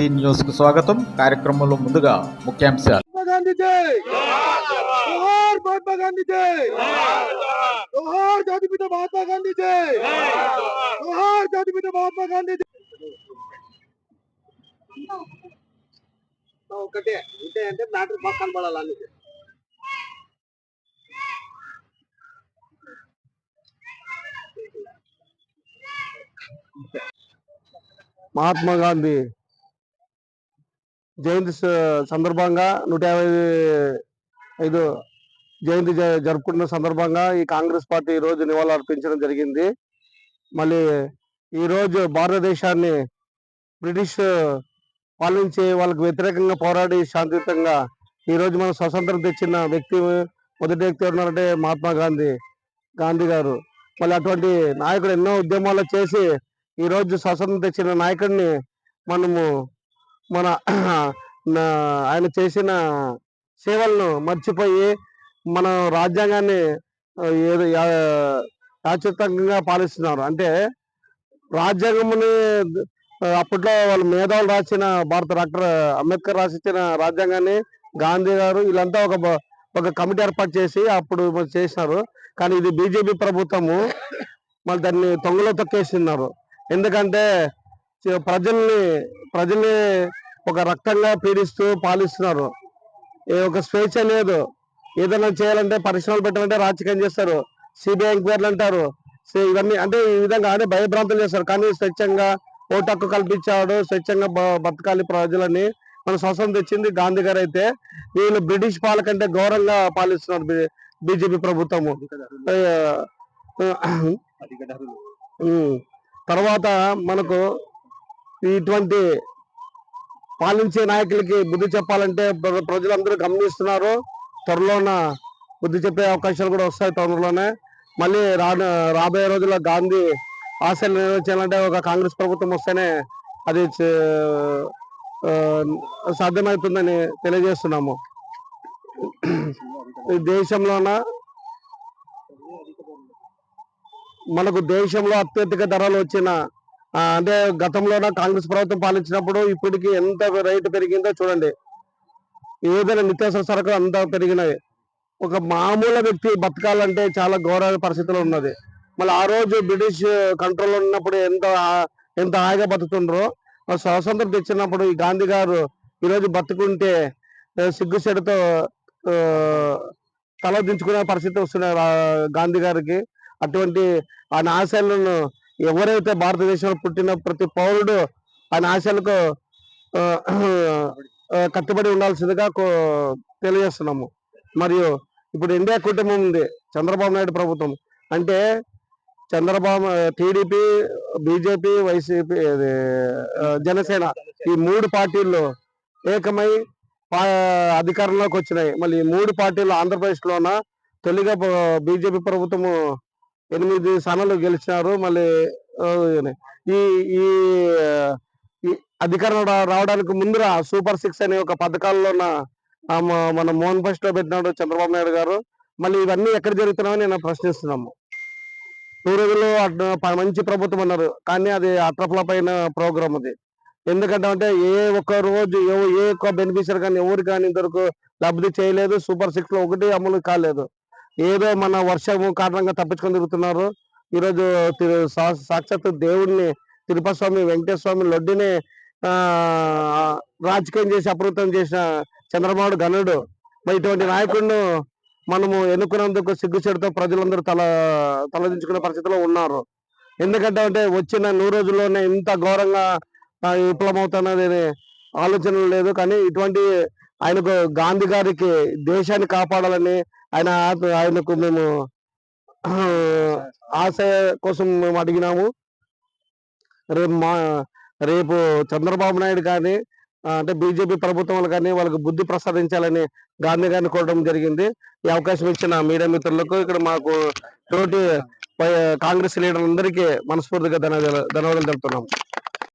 स्वागत कार्यक्रम मुझे मुख्यांश महात्मा गांधी జయంతి సందర్భంగా నూట యాభై ఐదు జయంతి జరుపుకున్న సందర్భంగా ఈ కాంగ్రెస్ పార్టీ ఈ రోజు నివాళులు అర్పించడం జరిగింది. మళ్ళీ ఈరోజు భారతదేశాన్ని బ్రిటిష్ పాలించి వాళ్ళకి వ్యతిరేకంగా పోరాడి శాంతియుతంగా ఈరోజు మనం స్వతంత్రం తెచ్చిన వ్యక్తి మొదటి వ్యక్తి ఎవరున్నారంటే మహాత్మా గాంధీ గాంధీ గారు. మళ్ళీ అటువంటి నాయకుడు ఎన్నో ఉద్యమాలు చేసి ఈరోజు స్వతంత్రం తెచ్చిన నాయకుడిని మనము మన నా- ఆయన చేసిన సేవలను మర్చిపోయి మన రాజ్యాంగాన్ని ఏదో యాచితంగా పాలిస్తున్నారు. అంటే రాజ్యాంగంని అప్పట్లో వాళ్ళు మేధావులు రాసిన భారత డాక్టర్ అంబేద్కర్ రాసిచ్చిన రాజ్యాంగాన్ని గాంధీ గారు వీళ్ళంతా ఒక ఒక కమిటీ ఏర్పాటు చేసి అప్పుడు చేసినారు. కానీ ఇది బీజేపీ ప్రభుత్వము మళ్ళీ దాన్ని తొంగలో తొక్కేస్తున్నారు ఎందుకంటే ప్రజల్ని ప్రజల్ని ఒక రక్తంగా పీడిస్తూ పాలిస్తున్నారు. ఏ ఒక స్వేచ్ఛ లేదు. ఏదైనా చేయాలంటే పరిశ్రమలు పెట్టాలంటే రాజకీయం చేస్తారు. సిబిఐ ఎంక్వైరీలు అంటారు. ఇవన్నీ అంటే ఈ విధంగా అంటే భయభ్రాంతులు చేస్తారు. కానీ స్వచ్ఛంగా ఓటు హక్కు కల్పించాడు స్వచ్ఛంగా బతకాలి ప్రజలని. మన స్వసం తెచ్చింది గాంధీ గారు అయితే. వీళ్ళు బ్రిటిష్ పాలకంటే ఘోరంగా పాలిస్తున్నారు బీజేపీ ప్రభుత్వము. తర్వాత మనకు ఇటువంటి పాలించే నాయకులకి బుద్ధి చెప్పాలంటే ప్రజలందరూ గమనిస్తున్నారు. త్వరలోన బుద్ధి చెప్పే అవకాశాలు కూడా వస్తాయి త్వరలోనే మళ్ళీ రా రాబోయే రోజుల్లో గాంధీ ఆశలు నెరవేర్చాలంటే ఒక కాంగ్రెస్ ప్రభుత్వం వస్తేనే అది చే- సాధ్యమవుతుందని తెలియజేస్తున్నాము. ఈ దేశంలోన మనకు దేశంలో అత్యధిక ధరలు వచ్చిన అంటే గతంలోన కాంగ్రెస్ ప్రభుత్వం పాలించినప్పుడు ఇప్పటికి ఎంత రేటు పెరిగిందో చూడండి. ఏదైనా నిత్యావసర సరుకులు అంత పెరిగినాయి. ఒక మామూలు వ్యక్తి బతకాలంటే చాలా ఘోర పరిస్థితులు ఉన్నది. మళ్ళీ ఆ రోజు బ్రిటిష్ కంట్రోల్ ఉన్నప్పుడు ఎంత ఎంత హాయిగా బతుకుతుండ్రో స్వాతంత్రం తెచ్చినప్పుడు ఈ గాంధీ గారు ఈరోజు బతుకుంటే ఆ, సిగ్గుసెడతో తల దించుకునే పరిస్థితి వస్తున్నాయి గాంధీ గారికి. అటువంటి ఆ నాశాలను ఎవరైతే భారతదేశంలో పుట్టిన ప్రతి పౌరుడు ఆయన ఆశలకు కట్టుబడి ఉండాల్సిందిగా కో- తెలియజేస్తున్నాము. మరియు ఇప్పుడు ఇండియా కుటుంబం ఉంది చంద్రబాబు నాయుడు ప్రభుత్వం. అంటే Chandrababu TDP BJP YCP Janasena ఈ మూడు పార్టీల్లో ఏకమై అధికారంలోకి వచ్చినాయి. మళ్ళీ ఈ మూడు పార్టీలు ఆంధ్రప్రదేశ్లోన తొలిగా బీజేపీ ప్రభుత్వము ఎనిమిది స్థానాలు గెలిచినారు మళ్ళీ ఈ ఈ అధికారం రావడానికి ముందర సూపర్ సిక్స్ అనే ఒక పథకాల్లో ఆ, మన మోహన్ ఫస్ట్లో పెట్టినాడు చంద్రబాబు నాయుడు గారు. మళ్ళీ ఇవన్నీ ఎక్కడ జరుగుతున్నామని నేను ప్రశ్నిస్తున్నాము. పూర్వీకులు మంచి ప్రభుత్వం అన్నారు కానీ అది అట్రఫ్లాప్ అయిన ప్రోగ్రామ్ అది. ఎందుకంటే అంటే ఏ ఒక్క రోజు ఏ ఒక్క బెనిఫిషియర్ కానీ ఎవరు కానీ ఇంతవరకు లబ్ధి చేయలేదు సూపర్ సిక్స్లో ఒకటి అమలు కాలేదు. ఏదో మన వర్షము కారణంగా తప్పించుకొని తిరుగుతున్నారు. ఈరోజు సా- సాక్షాత్ దేవుడిని తిరుపతి స్వామి వెంకటేశ్వర స్వామి లొడ్డిని రాజకీయం చేసి అప్రవృత్తం చేసిన చంద్రబాబు గనుడు మరి ఇటువంటి నాయకుడిని మనము ఎన్నుకున్నందుకు సిగ్గుచేడుతో ప్రజలందరూ తల తలదించుకునే పరిస్థితిలో ఉన్నారు. ఎందుకంటే అంటే వచ్చిన నూరు రోజుల్లోనే ఇంత ఘోరంగా ఆ, విప్లవం అవుతున్నది ఆలోచన లేదు. కానీ ఇటువంటి ఆయనకు గాంధీ గారికి దేశాన్ని కాపాడాలని ఆయన ఆయనకు మేము ఆశ కోసం మేము అడిగినాము. రేపు మా రేపు చంద్రబాబు నాయుడు కానీ అంటే బీజేపీ ప్రభుత్వాలు కానీ వాళ్ళకి బుద్ధి ప్రసాదించాలని గాంధీ గారిని కోరడం జరిగింది. ఈ అవకాశం ఇచ్చిన మీడియా మిత్రులకు ఇక్కడ మాకు తోటి కాంగ్రెస్ లీడర్లందరికీ మనస్ఫూర్తిగా ధన్యవాదాలు ధన్యవాదాలు తెలుపుతున్నాం.